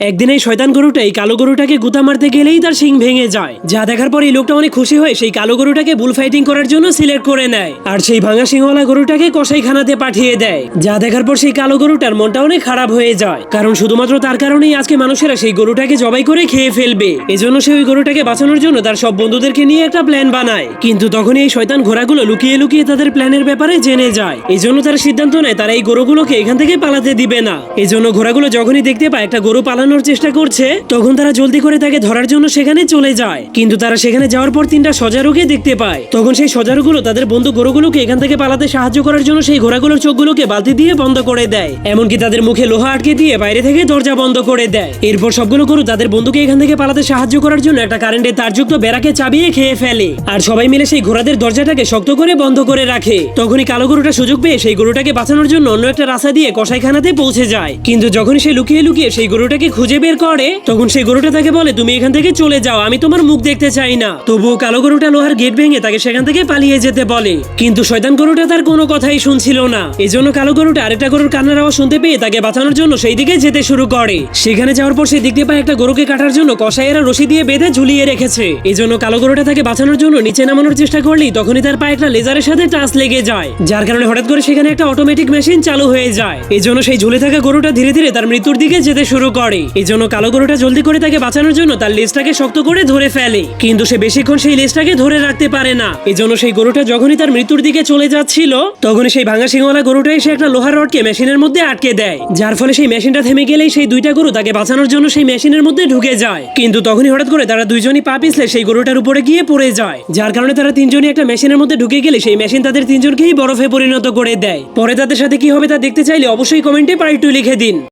একদিন এই শয়তান গরুটা, এই কালো গরুটাকে গুতা মারতে গেলেই তার শিং ভেঙে যায়। যা দেখার পর এই লোকটা অনেক খুশি হয়ে সেই কালো গরুটাকে বুল ফাইটিং করার জন্য সিলেক্ট করে নেয়। আর সেই ভাঙা সিংওয়ালা গরুটাকে কসাইখানাতে পাঠিয়ে দেয়। যা দেখার পর সেই কালো গরুটার মনটা অনেক খারাপ হয়ে যায়। কারণ শুধুমাত্র তার কারণেই আজকে মানুষেরা সেই গরুটাকে জবাই করে খেয়ে ফেলবে। এজন্য সে ওই গরুটাকে বাঁচানোর জন্য তার সব বন্ধুদেরকে নিয়ে একটা প্ল্যান বানায়। কিন্তু তখনই এই শয়তান ঘোড়াগুলো লুকিয়ে লুকিয়ে তাদের প্ল্যানের ব্যাপারে জেনে যায়। এই জন্য তারা সিদ্ধান্ত নেয়, তারা এই গরুগুলোকে এখান থেকে পালাতে দিবে না। এই জন্য ঘোড়াগুলো যখনই দেখতে পায়, একটা গরু পালানোর চেষ্টা করছে, তখন তারা জলদি করে তাকে ধরার জন্য সেখানে চলে যায়। কিন্তু তারা সেখানে যাওয়ার পর তিনটা সজারুকে দেখতে পায়। তখন সেই সজারুগুলো তাদের বন্ধু গরুগুলোকে এখান থেকে পালাতে সাহায্য করার জন্য সেই ঘোড়াগুলোর চোখগুলোকে বালতি দিয়ে বন্ধ করে দেয়। এমনকি তাদের মুখে লোহা আটকে দিয়ে বাইরে থেকে দরজা বন্ধ করে দেয়। এরপর সবগুলো গরু তাদের বন্ধুকে এখান থেকে পালাতে সাহায্য করার জন্য একটা কারেন্টের তারযুক্ত বেড়াকে চাবিয়ে খেয়ে ফেলে। আর সবাই মিলে সেই ঘোড়াদের দরজাটাকে শক্ত করে বন্ধ করে রাখে। তখনই কালো গরুটা সুযোগ পেয়ে সেই গরুটাকে বাঁচানোর জন্য অন্য একটা রাস্তা দিয়ে কসাইখানাতে পৌঁছে যায়। কিন্তু যখনই সে লুকিয়ে লুকিয়ে সেই গরুটাকে খুঁজে বের করে, তখন সেই গরুটা তাকে বলে, তুমি এখান থেকে চলে যাও, আমি তোমার মুখ দেখতে চাই না। তবুও কালো গরুটা লোহার গেট ভেঙে তাকে সেখান থেকে পালিয়ে যেতে বলে। কিন্তু শয়তান গরুটা তার কোনো কথাই শুনছিল না। এই জন্য কালো গরুটা আরেকটা গরুর কান্নার আওয়াজ শুনতে পেয়ে তাকে বাঁচানোর জন্য সেই দিকে যেতে শুরু করে। সেখানে যাওয়ার পর সে দেখতে পায় একটা গরুকে কাটার জন্য কসাইয়েরা রশি দিয়ে বেঁধে ঝুলিয়ে রেখেছে। এই জন্য কালো গরুটা তাকে বাঁচানোর জন্য নিচে নামানোর চেষ্টা করলেই তখনই তার পায়ে একটা লেজারের সাথে টাচ লেগে যায়। যার কারণে হঠাৎ করে সেখানে একটা অটোমেটিক মেশিন চালু হয়ে যায়। এই জন্য সেই ঝুলে থাকা গরুটা ধীরে ধীরে তার মৃত্যুর দিকে যেতে শুরু করে। এই জন্য কালো গরুটা জলদি করে তাকে বাঁচানোর জন্য তার লেজটাকে শক্ত করে ধরে ফেলে। কিন্তু সে বেশিক্ষণ সেই লেজটাকে ধরে রাখতে পারে না। এই জন্য সেই গরুটা যখনই তার মৃত্যুর দিকে চলে যাচ্ছিল, তখনই সেই ভাঙা সিংওয়ালা গরুটা এসে একটা লোহার রডকে মেশিনের মধ্যে আটকে দেয়। যার ফলে সেই মেশিনটা থেমে গেলেই সেই দুইটা গরু তাকে বাঁচানোর জন্য সেই মেশিনের মধ্যে ঢুকে যায়। কিন্তু তখনই হঠাৎ করে তারা দুইজনই পা পিছলে সেই গরুটার উপরে গিয়ে পড়ে যায়। যার কারণে তারা তিনজনই একটা মেশিনের মধ্যে ঢুকে গেলে সেই মেশিন তাদের তিনজনকেই বরফে পরিণত করে দেয়। পরে তাদের সাথে কি হবে তা দেখতে চাইলে অবশ্যই কমেন্টে পার্ট টু লিখে দিন।